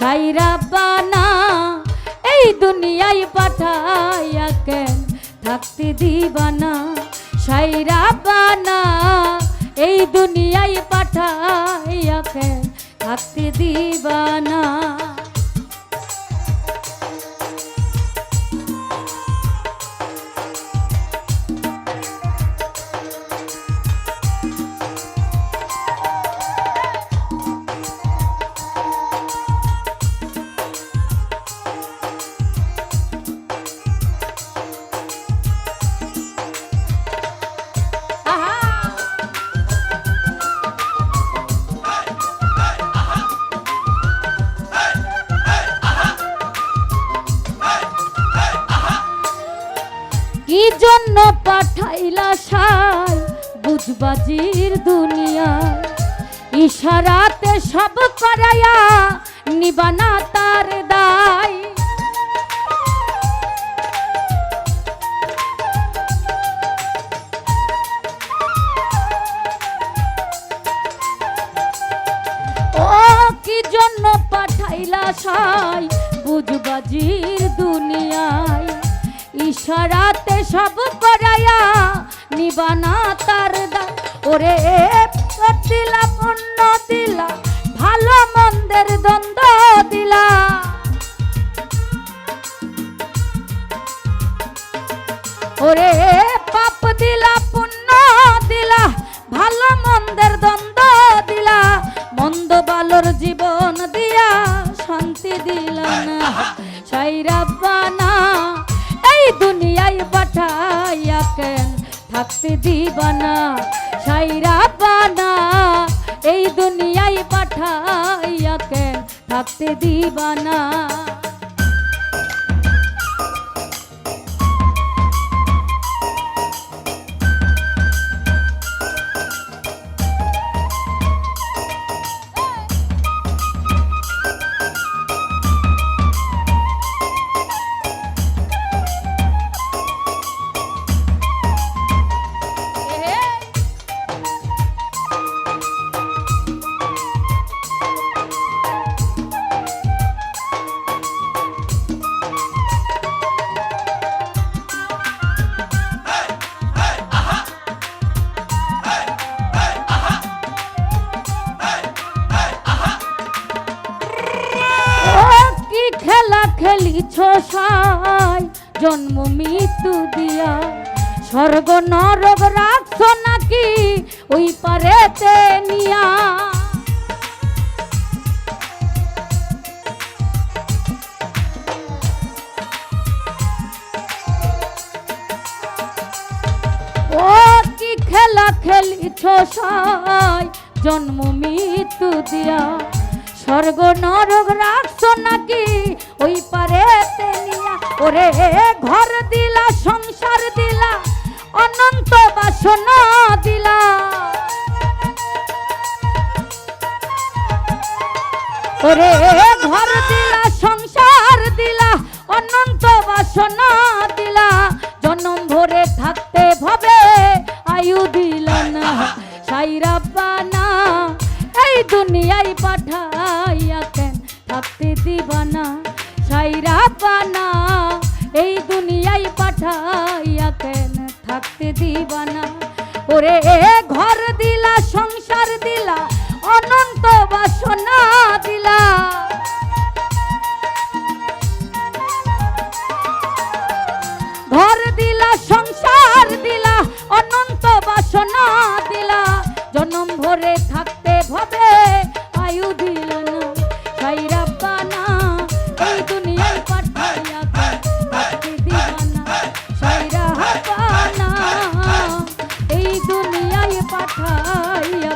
সাইরা বানা এই দুনিয়ায় পাঠাইয়া কেন থাকতে দিবানা? সাইরা বানা এই দুনিয়ায় জন্য পাঠাইলা সাই বুঝবাজির দুনিয়া। ইশারাতে সব করাইয়া নিবানা তার দায়। জন্য পাঠাইলা সাই বুঝবাজির দুনিয়ায়? ইশারাতে সব করাইয়া নিবানা তার দা ওরে দিলা পুণ্য দিলা ভালো মন্দের দ্বন্দ্ব থাকতে দিবানা সাইরাবানা এই দুনিয়ায় পাঠাইয়া কেন থাকতে দিবানা। খেলিছ সাই, জন্ম মৃত্যু দিয়া। স্বর্গ নরক রাখছ নাকি ওই পারেতে নিয়া। ও কি খেলা খেলিছ সাই, জন্ম মৃত্যু দিয়া। স্বর্গ নরক রাখছ নাকি? ওই পারে ওরে ঘর দিলা, সংসার দিলা, অনন্ত বাসনা দিলা। ওরে ঘর দিলা, সংসার দিলা, অনন্ত বাসনা বানা এই দুনিয়ায় পাঠাইয়া কেন থাকতে দিবানা? ওরে ঘর দিলা সংসার দিলা দুনিয়ায় পাঠাইয়া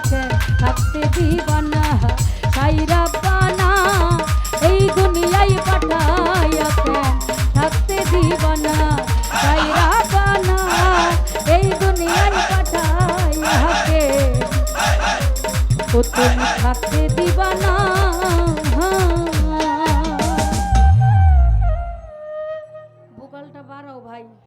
থাকতে দিবানা, সাইরা বানা, এই দুনিয়ায় পাঠাইয়া থাকতে দিবানা, সাইরা বানা, এই দুনিয়ায় পাঠাইয়া ও থাকতে দিবানা